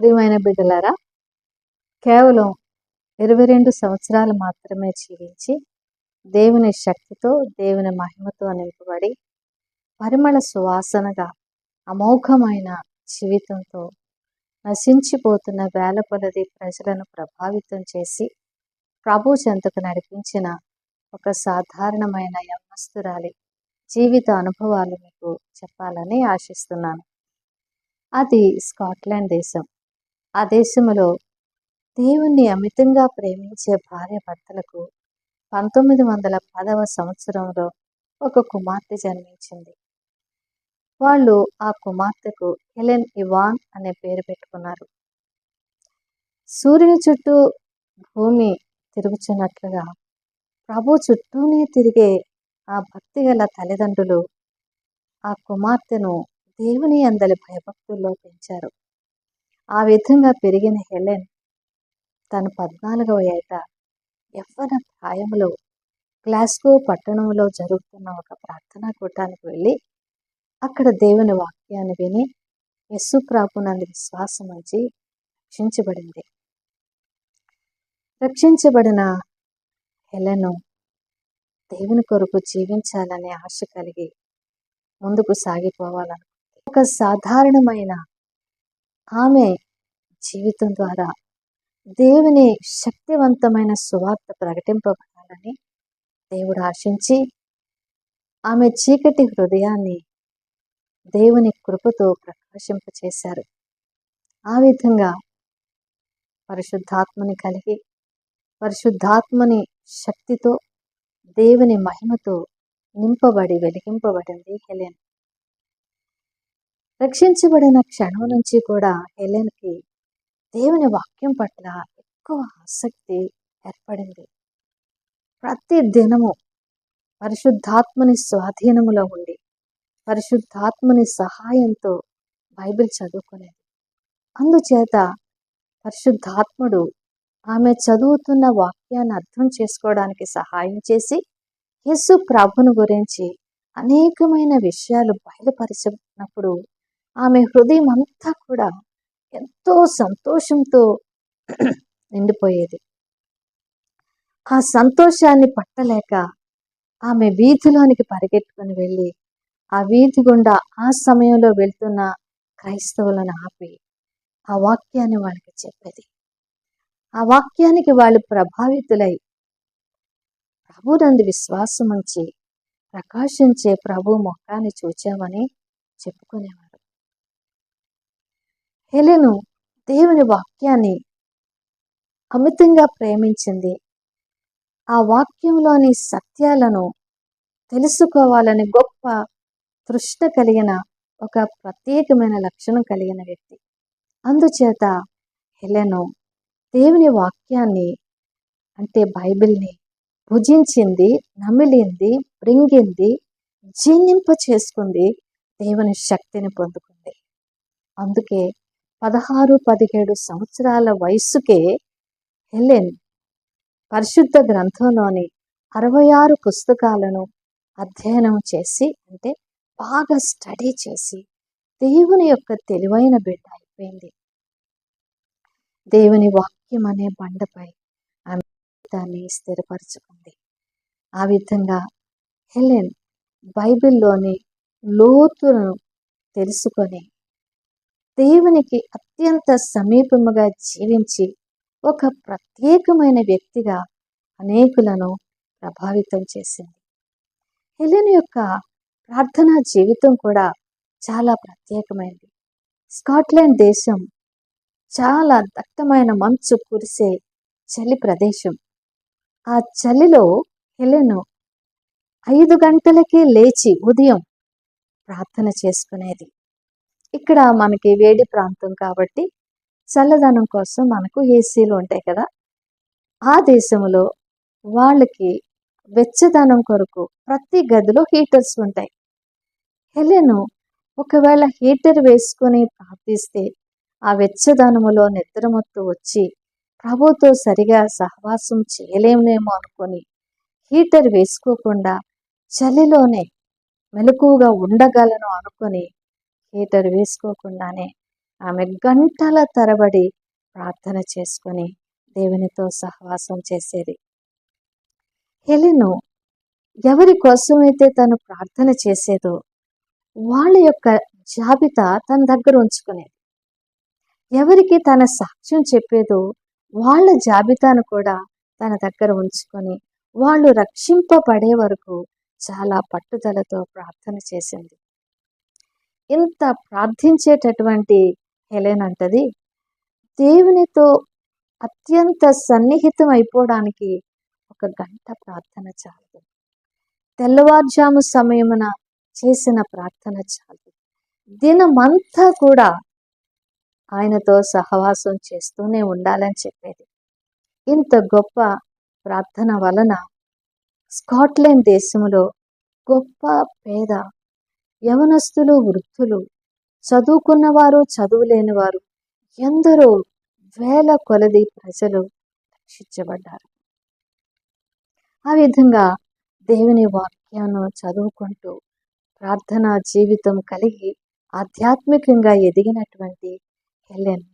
ప్రియమైన బిడ్డలారా కేవలం ఇరవై రెండు సంవత్సరాలు మాత్రమే జీవించి దేవుని శక్తితో దేవుని మహిమతో నింపబడి పరిమళ సువాసనగా అమోఘమైన జీవితంతో నశించిపోతున్న వేల కొలది ప్రజలను ప్రభావితం చేసి ప్రభు చెంతకు నడిపించిన ఒక సాధారణమైన యవనస్తురాలి జీవిత అనుభవాలు మీకు చెప్పాలని ఆశిస్తున్నాను. అది స్కాట్లాండ్ దేశం. ఆ దేశంలో దేవుణ్ణి అమితంగా ప్రేమించే భార్య భర్తలకు పంతొమ్మిది వందల పదవ సంవత్సరంలో ఒక కుమార్తె జన్మించింది. వాళ్ళు ఆ కుమార్తెకు హెలెన్ ఇవాన్ అనే పేరు పెట్టుకున్నారు. సూర్యుని చుట్టూ భూమి తిరుగుచున్నట్లుగా ప్రభు చుట్టూనే తిరిగే ఆ భక్తి గల తల్లిదండ్రులు ఆ కుమార్తెను దేవుని అందలి భయభక్తుల్లో పెంచారు. ఆ విధంగా పెరిగిన హెలెన్ తన పద్నాలుగవ ఏట యవ్వన ప్రాయంలో గ్లాస్గో పట్టణంలో జరుగుతున్న ఒక ప్రార్థనా కూటానికి వెళ్ళి అక్కడ దేవుని వాక్యాన్ని విని యస్సుప్రాపునందు విశ్వాసం ఉంచి రక్షించబడింది. రక్షించబడిన హెలను దేవుని కొరకు జీవించాలనే ఆశ కలిగి ముందుకు సాగిపోవాలనుకుంది. ఒక సాధారణమైన ఆమె జీవితం ద్వారా దేవుని శక్తివంతమైన సువార్త ప్రకటింపబడాలని దేవుడు ఆశించి ఆమె చీకటి హృదయాన్ని దేవుని కృపతో ప్రకాశింపచేశారు. ఆ విధంగా పరిశుద్ధాత్మని కలిగి పరిశుద్ధాత్మని శక్తితో దేవుని మహిమతో నింపబడి వెలిగింపబడింది హెలెన్. రక్షించబడిన క్షణం నుంచి కూడా హెలెన్కి దేవుని వాక్యం పట్ల ఎక్కువ ఆసక్తి ఏర్పడింది. ప్రతి దినము పరిశుద్ధాత్మని స్వాధీనములో ఉండి పరిశుద్ధాత్మని సహాయంతో బైబిల్ చదువుకునేది. అందుచేత పరిశుద్ధాత్ముడు ఆమె చదువుతున్న వాక్యాన్ని అర్థం చేసుకోవడానికి సహాయం చేసి యేసు ప్రభును గురించి అనేకమైన విషయాలు బయలుపరిచినప్పుడు ఆమె హృదయం అంతా కూడా ఎంతో సంతోషంతో నిండిపోయేది. ఆ సంతోషాన్ని పట్టలేక ఆమె వీధిలోనికి పరిగెట్టుకుని వెళ్ళి ఆ వీధి గుండా ఆ సమయంలో వెళ్తున్న క్రైస్తవులను ఆపి ఆ వాక్యాన్ని వాళ్ళకి చెప్పేది. ఆ వాక్యానికి వాళ్ళు ప్రభావితులై ప్రభునందు విశ్వాసం ఉంచి ప్రకాశించే ప్రభు మొక్కాన్ని చూచామని చెప్పుకునేవారు. హెలెను దేవుని వాక్యాన్ని అమితంగా ప్రేమించింది. ఆ వాక్యంలోని సత్యాలను తెలుసుకోవాలని గొప్ప తృష్ణ కలిగిన ఒక ప్రత్యేకమైన లక్షణం కలిగిన వ్యక్తి. అందుచేత హెలెను దేవుని వాక్యాన్ని అంటే బైబిల్ని భుజించింది నమిలింది బ్రింగింది జీర్ణింప చేసుకుంది దేవుని శక్తిని పొందుకుంది. అందుకే పదహారు పదిహేడు సంవత్సరాల వయస్సుకే హెలెన్ పరిశుద్ధ గ్రంథంలోని అరవై ఆరు పుస్తకాలను అధ్యయనం చేసి అంటే బాగా స్టడీ చేసి దేవుని యొక్క తెలివైన బిడ్డ అయిపోయింది. దేవుని వాక్యం అనే బండపై ఆమె దాన్ని స్థిరపరచుకుంది. ఆ విధంగా హెలెన్ బైబిల్లోని లోతులను తెలుసుకొని దేవునికి అత్యంత సమీపముగా జీవించి ఒక ప్రత్యేకమైన వ్యక్తిగా అనేకులను ప్రభావితం చేసింది. హెలెన్ యొక్క ప్రార్థనా జీవితం కూడా చాలా ప్రత్యేకమైనది. స్కాట్లాండ్ దేశం చాలా దట్టమైన మంచు కురిసే చలి ప్రదేశం. ఆ చలిలో హెలెను ఐదు గంటలకే లేచి ఉదయం ప్రార్థన చేసుకునేది. ఇక్కడ మనకి వేడి ప్రాంతం కాబట్టి చల్లదనం కోసం మనకు ఏసీలు ఉంటాయి కదా. ఆ దేశంలో వాళ్ళకి వెచ్చదనం కొరకు ప్రతి గదిలో హీటర్స్ ఉంటాయి. హెలెను ఒకవేళ హీటర్ వేసుకొని ప్రార్థిస్తే ఆ వెచ్చదనములో నిద్రమత్తు వచ్చి ప్రభుతో సరిగా సహవాసం చేయలేమేమో అనుకొని హీటర్ వేసుకోకుండా చలిలోనే మెలకువగా ఉండగలను అనుకొని హీటర్ వేసుకోకుండానే ఆమె గంటల తరబడి ప్రార్థన చేసుకొని దేవునితో సహవాసం చేసేది. హెలెను ఎవరి కోసమైతే తను ప్రార్థన చేసేదో వాళ్ళ యొక్క జాబితా తన దగ్గర ఉంచుకునేది. ఎవరికి తన సాక్ష్యం చెప్పేదో వాళ్ళ జాబితాను కూడా తన దగ్గర ఉంచుకొని వాళ్ళు రక్షింపబడే వరకు చాలా పట్టుదలతో ప్రార్థన చేసింది. ఇంత ప్రార్థించేటటువంటి హెలెన్ అంటది? దేవునితో అత్యంత సన్నిహితం అయిపోవడానికి ఒక గంట ప్రార్థన చాలదు. తెల్లవారుజాము సమయమున చేసిన ప్రార్థన చాలు దినమంతా కూడా ఆయనతో సహవాసం చేస్తూనే ఉండాలని చెప్పేది. ఇంత గొప్ప ప్రార్థన వలన స్కాట్లాండ్ దేశంలో గొప్ప పేద యవనస్తులు వృద్ధులు చదువుకున్నవారు చదువులేని వారు ఎందరో వేల కొలది ప్రజలు రక్షించబడ్డారు. ఆ విధంగా దేవుని వాక్యాన్ని చదువుకుంటూ ప్రార్థనా జీవితం కలిగి ఆధ్యాత్మికంగా ఎదిగినటువంటి హెలెన్.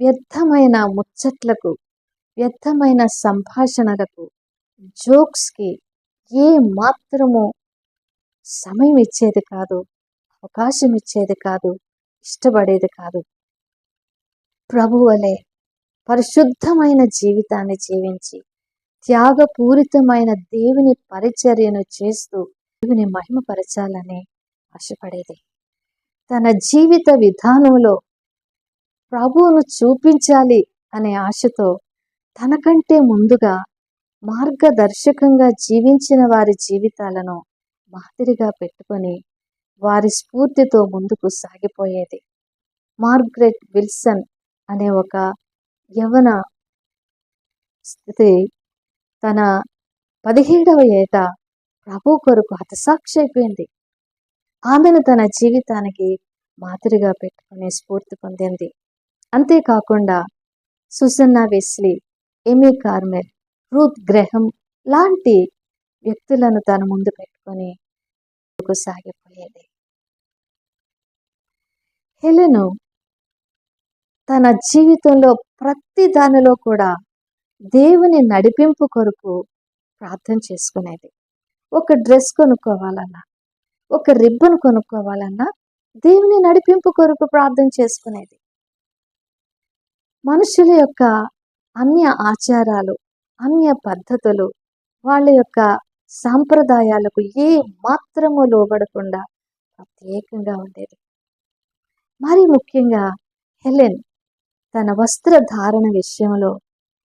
వ్యర్థమైన ముచ్చట్లకు వ్యర్థమైన సంభాషణలకు జోక్స్కి ఏ మాత్రము సమయం ఇచ్చేది కాదు అవకాశం ఇచ్చేది కాదు ఇష్టపడేది కాదు. ప్రభువలే పరిశుద్ధమైన జీవితాన్ని జీవించి త్యాగపూరితమైన దేవుని పరిచర్యను చేస్తూ దేవుని మహిమపరచాలని ఆశపడేది. తన జీవిత విధానంలో ప్రభువును చూపించాలి అనే ఆశతో తనకంటే ముందుగా మార్గదర్శకంగా జీవించిన వారి జీవితాలను మాదిరిగా పెట్టుకొని వారి స్ఫూర్తితో ముందుకు సాగిపోయేది. మార్గరెట్ విల్సన్ అనే ఒక యవన స్థితి తన పదిహేడవ ఏట ప్రభు కొరకు హతసాక్షి అయిపోయింది. ఆమెను తన జీవితానికి మాదిరిగా పెట్టుకునే స్ఫూర్తి పొందింది. అంతేకాకుండా Susanna Wesley Amy Carmel Ruth Graham లాంటి వ్యక్తులను తన ముందు పెట్టుకుంది. ముందుకు సాగిపోయేది. హెలెను తన జీవితంలో ప్రతి దానిలో కూడా దేవుని నడిపింపు కొరకు ప్రార్థన చేసుకునేది. ఒక డ్రెస్ కొనుక్కోవాలన్నా ఒక రిబ్బన్ కొనుక్కోవాలన్నా దేవుని నడిపింపు కొరకు ప్రార్థన చేసుకునేది. మనుషుల యొక్క అన్య ఆచారాలు అన్య పద్ధతులు వాళ్ళ యొక్క సాంప్రదాయాలకు ఏ మాత్రము లోబడకుండా ప్రత్యేకంగా ఉండేది. మరి ముఖ్యంగా హెలెన్ తన వస్త్రధారణ విషయంలో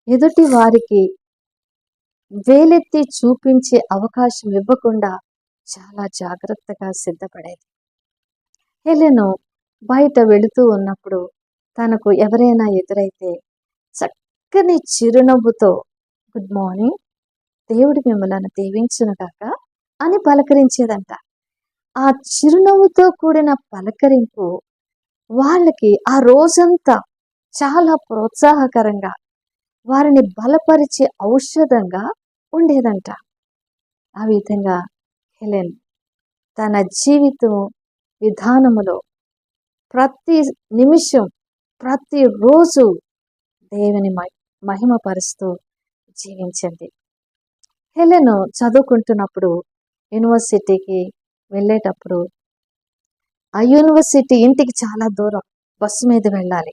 ఎదుటి వారికి వేలెత్తి చూపించే అవకాశం ఇవ్వకుండా చాలా జాగ్రత్తగా సిద్ధపడేది. హెలెను బయట వెళుతూ ఉన్నప్పుడు తనకు ఎవరైనా ఎదురైతే చక్కని చిరునవ్వుతో గుడ్ మార్నింగ్ దేవుడి మిమ్మల్ని దీవించునుగాక అని పలకరించేదంట. ఆ చిరునవ్వుతో కూడిన పలకరింపు వాళ్ళకి ఆ రోజంతా చాలా ప్రోత్సాహకరంగా వారిని బలపరిచే ఔషధంగా ఉండేదంట. ఆ విధంగా హెలెన్ తన జీవితం విధానములో ప్రతి నిమిషం ప్రతిరోజు దేవుని మహిమపరుస్తూ జీవించింది. హెలెన్ చదువుకుంటున్నప్పుడు యూనివర్సిటీకి వెళ్ళేటప్పుడు ఆ యూనివర్సిటీ ఇంటికి చాలా దూరం బస్సు మీద వెళ్ళాలి.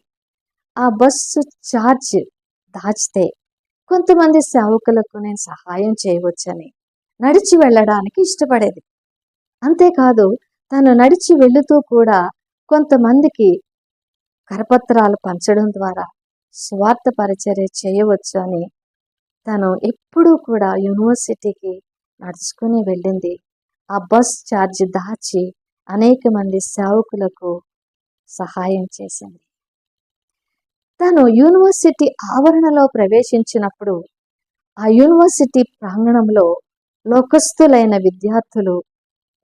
ఆ బస్సు ఛార్జ్ దాచితే కొంతమంది సేవకులకు నేను సహాయం చేయవచ్చని నడిచి వెళ్ళడానికి ఇష్టపడేది. అంతేకాదు తను నడిచి వెళుతూ కూడా కొంతమందికి కరపత్రాలు పంచడం ద్వారా స్వార్థ పరిచర్య చేయవచ్చు అని తను ఎప్పుడూ కూడా యూనివర్సిటీకి నడుచుకుని వెళ్ళింది. ఆ బస్ ఛార్జ్ దాచి అనేక మంది సేవకులకు సహాయం చేసింది. తను యూనివర్సిటీ ఆవరణలో ప్రవేశించినప్పుడు ఆ యూనివర్సిటీ ప్రాంగణంలో లోకస్తులైన విద్యార్థులు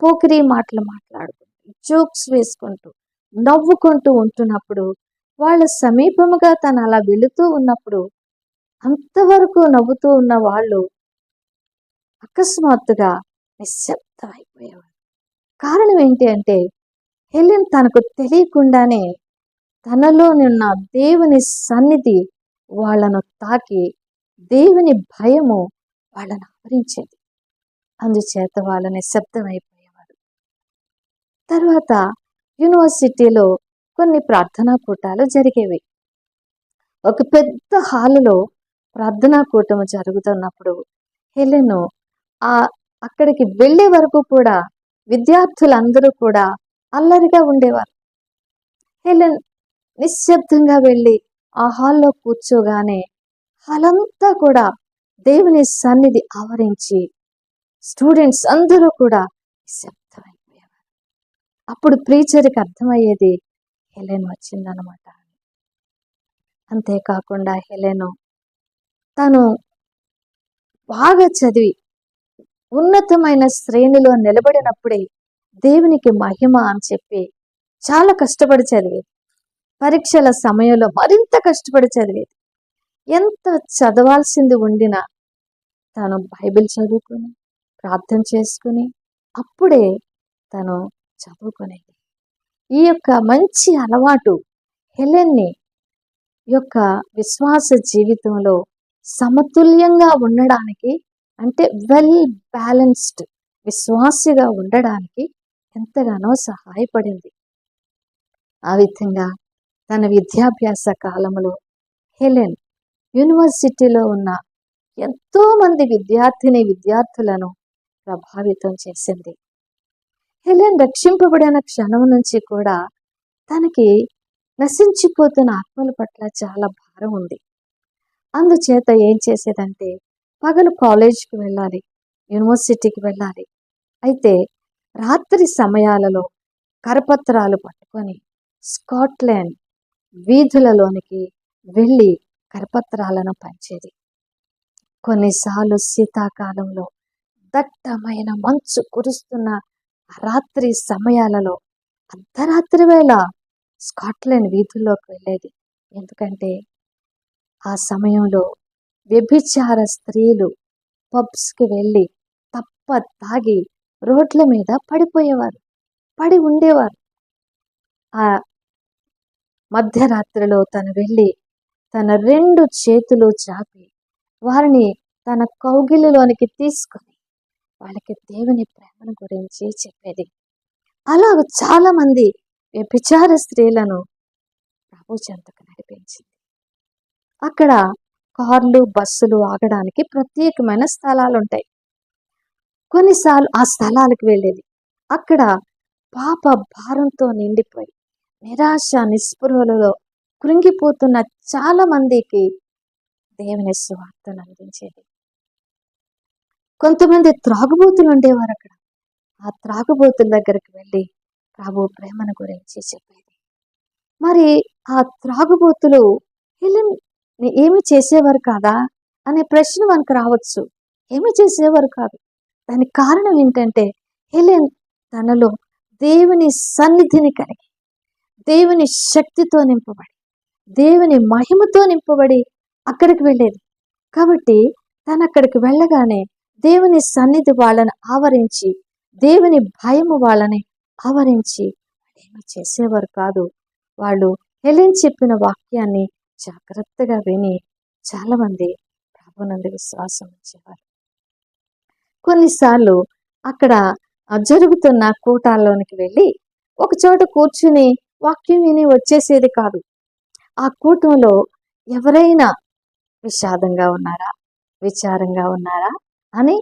పోకిరీ మాటలు మాట్లాడుకుంటూ జోక్స్ వేసుకుంటూ నవ్వుకుంటూ ఉంటున్నప్పుడు వాళ్ళ సమీపముగా తను అలా వెళుతూ ఉన్నప్పుడు అంతవరకు నవ్వుతూ ఉన్న వాళ్ళు అకస్మాత్తుగా నిశ్శబ్దం అయిపోయేవారు కారణం ఏంటి అంటే హెలెన్ తనకు తెలియకుండానే తనలోనున్న దేవుని సన్నిధి వాళ్ళను తాకి దేవుని భయము వాళ్ళను ఆవరించేది. అందుచేత వాళ్ళు నిశ్శబ్దమైపోయేవారు. తర్వాత యూనివర్సిటీలో కొన్ని ప్రార్థనా కూటాలు జరిగేవి. ఒక పెద్ద హాలులో ప్రార్థనా కూటము జరుగుతున్నప్పుడు హెలెను ఆ అక్కడికి వెళ్ళే వరకు కూడా విద్యార్థులందరూ కూడా అల్లరిగా ఉండేవారు. హెలెన్ నిశ్శబ్దంగా వెళ్ళి ఆ హాల్లో కూర్చోగానే హాలంతా కూడా దేవుని సన్నిధి ఆవరించి స్టూడెంట్స్ అందరూ కూడా నిశ్శబ్దమైపోయేవారు. అప్పుడు ప్రీచర్కి అర్థమయ్యేది హెలెన్ వచ్చిందనమాట అంతేకాకుండా హెలెను తను బాగా చదివి ఉన్నతమైన శ్రేణిలో నిలబడినప్పుడే దేవునికి మహిమ అని చెప్పి చాలా కష్టపడి చదివేది. పరీక్షల సమయంలో మరింత కష్టపడి చదివేది. ఎంత చదవాల్సింది ఉండినా తను బైబిల్ చదువుకుని ప్రార్థన చేసుకుని అప్పుడే తను చదువుకునేది. ఈ యొక్క మంచి అలవాటు హెలెన్ని యొక్క విశ్వాస జీవితంలో సమతుల్యంగా ఉండడానికి అంటే వెల్ బ్యాలెన్స్డ్ విశ్వాసిగా ఉండడానికి ఎంతగానో సహాయపడింది. ఆ విధంగా తన విద్యాభ్యాస కాలంలో హెలెన్ యూనివర్సిటీలో ఉన్న ఎంతోమంది విద్యార్థిని విద్యార్థులను ప్రభావితం చేసింది. హెలెన్ రక్షింపబడిన క్షణం నుంచి కూడా తనకి నశించిపోతున్న ఆత్మల పట్ల చాలా భారం ఉంది. అందుచేత ఏం చేసేదంటే పగలు కాలేజీకి వెళ్ళాలి యూనివర్సిటీకి వెళ్ళాలి. అయితే రాత్రి సమయాలలో కరపత్రాలు పట్టుకొని స్కాట్లాండ్ వీధులలోనికి వెళ్ళి కరపత్రాలను పంచేది. కొన్నిసార్లు శీతాకాలంలో దట్టమైన మంచు కురుస్తున్న రాత్రి సమయాలలో అర్ధరాత్రి వేళ స్కాట్లాండ్ వీధుల్లోకి వెళ్ళేది. ఎందుకంటే ఆ సమయంలో వ్యభిచార స్త్రీలు పబ్స్కి వెళ్ళి తప్ప తాగి రోడ్ల మీద పడిపోయేవారు పడి ఉండేవారు. ఆ మధ్యరాత్రిలో తను వెళ్ళి తన రెండు చేతులు చాపి వారిని తన కౌగిలిలోనికి తీసుకొని వాళ్ళకి దేవుని ప్రేమను గురించి చెప్పేది. అలా చాలామంది వ్యభిచార స్త్రీలను ప్రభు చెంతకు నడిపించింది. అక్కడ కార్లు బస్సులు ఆగడానికి ప్రత్యేకమైన స్థలాలు ఉంటాయి కొన్నిసార్లు ఆ స్థలాలకు వెళ్ళేది అక్కడ పాప భారంతో నిండిపోయి నిరాశ నిస్పృహలలో కృంగిపోతున్న చాలా మందికి దేవుని స్వార్థను అందించేది. కొంతమంది త్రాగుబోతులు ఉండేవారు అక్కడ. ఆ త్రాగుబోతుల దగ్గరికి వెళ్ళి ప్రభు ప్రేమను గురించి చెప్పేది. మరి ఆ త్రాగుబోతులు హెలెన్ ఏమి చేసేవారు కాదా? అనే ప్రశ్న మనకు రావచ్చు. ఏమి చేసేవారు కాదు. దానికి కారణం ఏంటంటే హెలెన్ తనలో దేవుని సన్నిధిని కలిగి దేవుని శక్తితో నింపబడి దేవుని మహిమతో నింపబడి అక్కడికి వెళ్ళేది. కాబట్టి తను అక్కడికి వెళ్ళగానే దేవుని సన్నిధి వాళ్ళని ఆవరించి దేవుని భయము వాళ్ళని ఆవరించి ఏమి చేసేవారు కాదు. వాళ్ళు హెలెన్ చెప్పిన వాక్యాన్ని జాగ్రత్తగా విని చాలామంది ప్రభునందు విశ్వాసం ఉంచేవారు. కొన్నిసార్లు అక్కడ జరుగుతున్న కూటాల్లోనికి వెళ్ళి ఒక చోట కూర్చుని వాక్యం విని వచ్చేసేది కాదు. ఆ కూటంలో ఎవరైనా విషాదంగా ఉన్నారా? విచారంగా ఉన్నారా? అని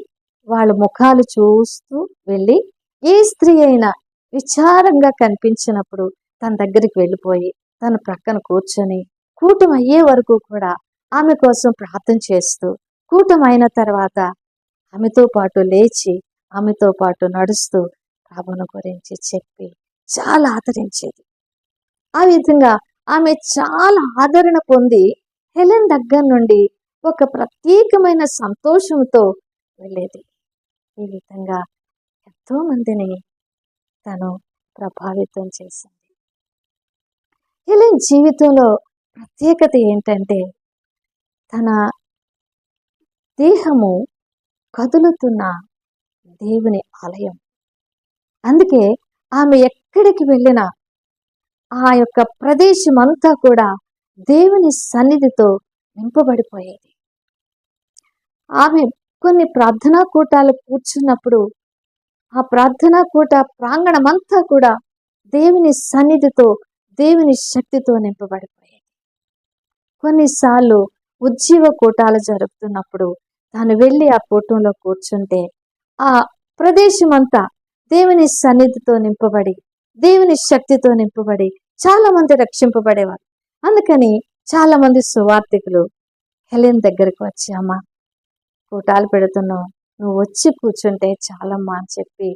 వాళ్ళ ముఖాలు చూస్తూ వెళ్ళి ఏ స్త్రీ అయినా విచారంగా కనిపించినప్పుడు తన దగ్గరికి వెళ్ళిపోయి తన ప్రక్కన కూర్చొని కూటం అయ్యే వరకు కూడా ఆమె కోసం ప్రార్థన చేస్తూ కూటం అయిన తర్వాత ఆమెతో పాటు లేచి ఆమెతో పాటు నడుస్తూ ప్రభును గురించి చెప్పి చాలా ఆదరించేది. ఆ విధంగా ఆమె చాలా ఆదరణ పొంది హెలెన్ దగ్గర నుండి ఒక ప్రత్యేకమైన సంతోషంతో వెళ్ళేది. ఈ విధంగా ఎంతో మందిని తను ప్రభావితం చేసింది. హెలెన్ జీవితంలో ప్రత్యేకత ఏంటంటే తన దేహము కదులుతున్న దేవుని ఆలయం. అందుకే ఆమె ఎక్కడికి వెళ్ళినా ఆ యొక్క ప్రదేశం అంతా కూడా దేవుని సన్నిధితో నింపబడిపోయేది. ఆమె కొన్ని ప్రార్థనా కూటాలు కూర్చున్నప్పుడు ఆ ప్రార్థనా కూట ప్రాంగణం అంతా కూడా దేవుని సన్నిధితో దేవుని శక్తితో నింపబడిపోయింది. కొన్నిసార్లు ఉజ్జీవ కూటాలు జరుగుతున్నప్పుడు తాను వెళ్ళి ఆ కూటంలో కూర్చుంటే ఆ ప్రదేశం అంతా దేవుని సన్నిధితో నింపబడి దేవుని శక్తితో నింపబడి చాలా మంది రక్షింపబడేవారు. అందుకని చాలా మంది సువార్థికులు హెలెన్ దగ్గరికి వచ్చి అమ్మ కూటాలు పెడుతున్నావు నువ్వు వచ్చి కూర్చుంటే చాలమ్మా అని చెప్పి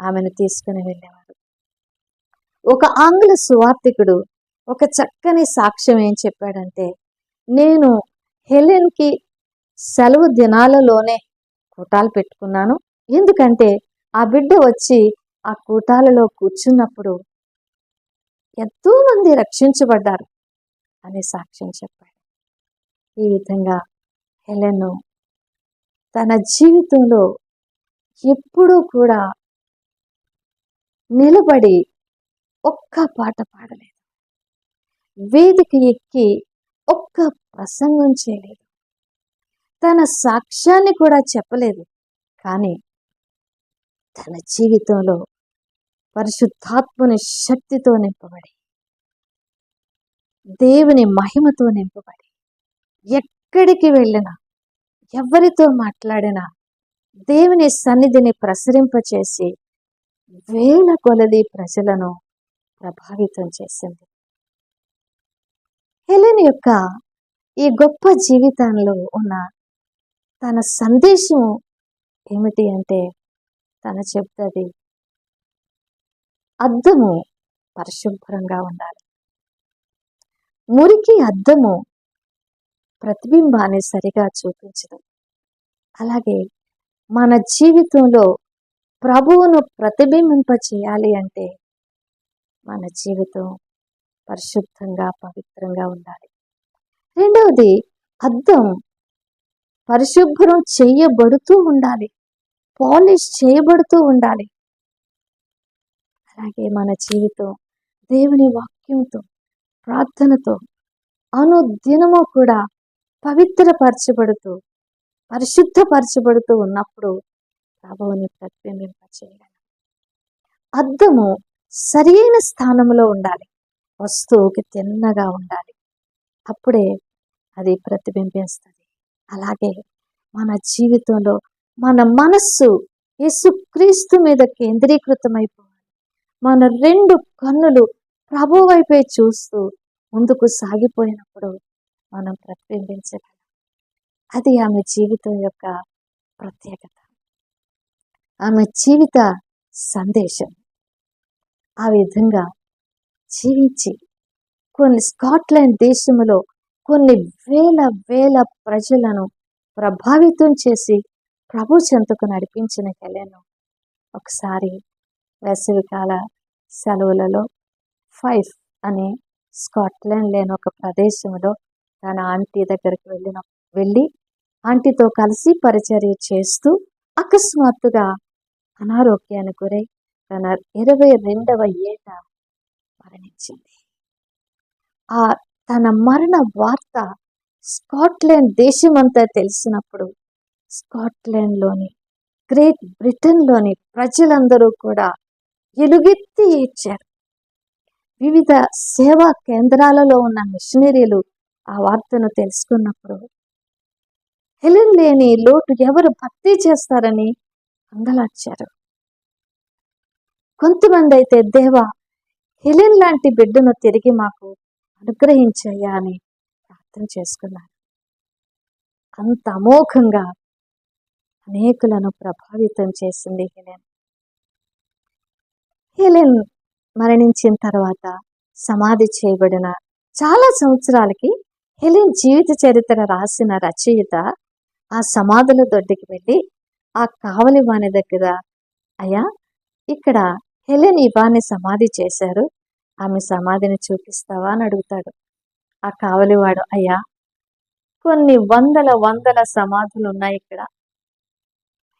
ఆమెను తీసుకుని వెళ్ళేవారు. ఒక ఆంగ్ల సువార్థికుడు ఒక చక్కని సాక్ష్యం ఏం చెప్పాడంటే నేను హెలెన్కి సెలవు దినాలలోనే కూటాలు పెట్టుకున్నాను. ఎందుకంటే ఆ బిడ్డ వచ్చి ఆ కూటాలలో కూర్చున్నప్పుడు ఎంతోమంది రక్షించబడ్డారు అనే సాక్ష్యం చెప్పాడు. ఈ విధంగా హెలెను తన జీవితంలో ఎప్పుడూ కూడా నిలబడి ఒక్క పాట పాడలేదు. వేదిక ఎక్కి ఒక్క ప్రసంగం చేయలేదు. తన సాక్ష్యాన్ని కూడా చెప్పలేదు. కానీ తన జీవితంలో పరిశుద్ధాత్మని శక్తితో నింపబడి దేవుని మహిమతో నింపబడి ఎక్కడికి వెళ్ళినా ఎవరితో మాట్లాడినా దేవుని సన్నిధిని ప్రసరింపచేసి వేల కొలది ప్రజలను ప్రభావితం చేసింది. హెలెన్ యొక్క ఈ గొప్ప జీవితంలో ఉన్న తన సందేశం ఏమిటి అంటే తన చెప్తుంది అద్దము పరిశుభ్రంగా ఉండాలి. మురికి అద్దము ప్రతిబింబాన్ని సరిగా చూపించదు. అలాగే మన జీవితంలో ప్రభువును ప్రతిబింబింప చేయాలి అంటే మన జీవితం పరిశుద్ధంగా పవిత్రంగా ఉండాలి. రెండవది అద్దం పరిశుభ్రం చేయబడుతూ ఉండాలి. పాలిష్ చేయబడుతూ ఉండాలి. అలాగే మన జీవితం దేవుని వాక్యంతో ప్రార్థనతో అనుదినము కూడా పవిత్రపరచబడుతూ పరిశుద్ధపరచబడుతూ ఉన్నప్పుడు ప్రభువుని ప్రతిబింబింప చేయగలం అద్దము సరైన స్థానంలో ఉండాలి. వస్తువుకి తిన్నగా ఉండాలి. అప్పుడే అది ప్రతిబింబిస్తుంది. అలాగే మన జీవితంలో మన మనస్సు యేసుక్రీస్తు మీద కేంద్రీకృతమైపోవాలి. మన రెండు కన్నులు ప్రభు వైపే చూస్తూ ముందుకు సాగిపోయినప్పుడు మనం ప్రతిబింబించగలం. అది ఆమె జీవితం యొక్క ప్రత్యేకత. ఆమె జీవిత సందేశం. ఆ విధంగా జీవించి కొన్ని స్కాట్లాండ్ దేశంలో కొన్ని వేల వేల ప్రజలను ప్రభావితం చేసి ప్రభు చెంతకు నడిపించిన హెలెను ఒకసారి వేసవికాల సెలవులలో ఫైవ్ అనే స్కాట్లాండ్ లేని ఒక ప్రదేశంలో తన ఆంటీ దగ్గరికి వెళ్ళిన వెళ్ళి ఆంటీతో కలిసి పరిచర్య చేస్తూ అకస్మాత్తుగా అనారోగ్యానికి గురై తన ఇరవై రెండవ ఏట మరణించింది. ఆ తన మరణ వార్త స్కాట్లాండ్ దేశమంతా తెలిసినప్పుడు స్కాట్లాండ్లోని గ్రేట్ బ్రిటన్లోని ప్రజలందరూ కూడా ఎలుగెత్తి ఏడ్చారు. వివిధ సేవా కేంద్రాలలో ఉన్న మిషనరీలు ఆ వార్తను తెలుసుకున్నప్పుడు హెలెన్ లేని లోటు ఎవరు భర్తీ చేస్తారని అంగలార్చారు. కొంతమంది అయితే దేవా హెలెన్ లాంటి బిడ్డను తిరిగి మాకు అనుగ్రహించయ్యా అని ప్రార్థన చేసుకున్నారు. అంత అమోఘంగా అనేకులను ప్రభావితం చేసింది హెలెన్. హెలెన్ మరణించిన తర్వాత సమాధి చేయబడిన చాలా సంవత్సరాలకి హెలెన్ జీవిత చరిత్ర రాసిన రచయిత ఆ సమాధుల దొడ్డికి వెళ్ళి ఆ కావలి వాణి దగ్గర అయ్యా ఇక్కడ హెలెన్ ఇవాన్ని సమాధి చేశారు. ఆమె సమాధిని చూపిస్తావా అని అడుగుతాడు. ఆ కావలివాడు అయ్యా కొన్ని వందల వందల సమాధులు ఉన్నాయి ఇక్కడ.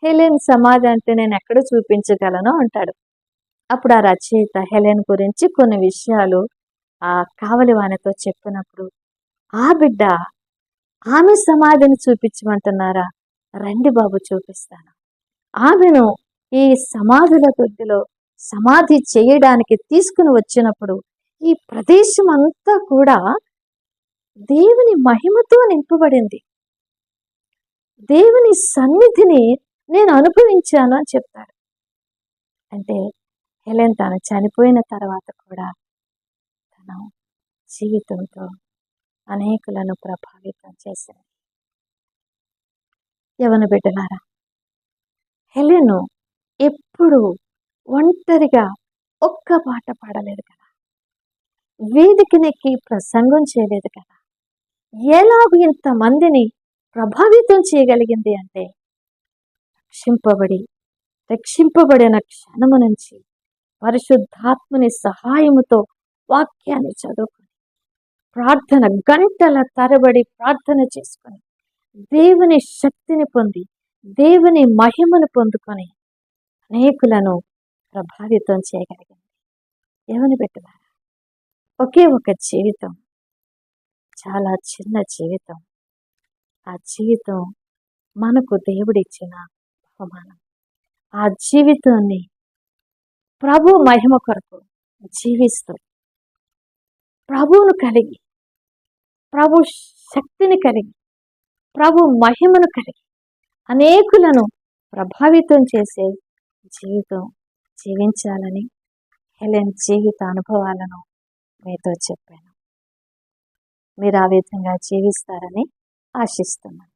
హెలెన్ సమాధి అంటే నేను ఎక్కడ చూపించగలను? అంటాడు. అప్పుడు ఆ రచయిత హెలెన్ గురించి కొన్ని విషయాలు ఆ కావలివానితో చెప్పినప్పుడు ఆ బిడ్డ ఆమె సమాధిని చూపించమంటున్నారా? రండి బాబు చూపిస్తాను. ఆమెను ఈ సమాధుల కొద్దిలో సమాధి చేయడానికి తీసుకుని వచ్చినప్పుడు ఈ ప్రదేశం అంతా కూడా దేవుని మహిమతో నింపబడింది. దేవుని సన్నిధిని నేను అనుభవించాను అని చెప్తాడు అంటే హెలెన్ తాను చనిపోయిన తర్వాత కూడా తన జీవితంతో అనేకులను ప్రభావితం చేసింది. యవన బిడ్డలారా హెలెను ఎప్పుడు ఒంటరిగా ఒక్క పాట పాడలేదు కదా. వేదికనెక్కి ప్రసంగం చేయలేదు కదా. ఎలాగో ఇంతమందిని ప్రభావితం చేయగలిగింది అంటే రక్షింపబడి రక్షింపబడిన క్షణము నుంచి పరిశుద్ధాత్మని సహాయముతో వాక్యాన్ని చదువుకొని ప్రార్థన గంటల తరబడి ప్రార్థన చేసుకొని దేవుని శక్తిని పొంది దేవుని మహిమను పొందుకొని అనేకులను ప్రభావితం చేయగలిగింది. ఏమని పెట్టున్నారా ఒకే ఒక జీవితం చాలా చిన్న జీవితం. ఆ జీవితం మనకు దేవుడిచ్చిన బహుమానం. ఆ జీవితాన్ని ప్రభు మహిమ కొరకు జీవిస్తూ ప్రభువును కలిగి ప్రభు శక్తిని కలిగి ప్రభు మహిమను కలిగి అనేకులను ప్రభావితం చేసే జీవితం జీవించాలని హెలెన్ జీవిత అనుభవాలను మీతో చెప్పాను. మీరు ఆ విధంగా జీవిస్తారని ఆశిస్తున్నాను.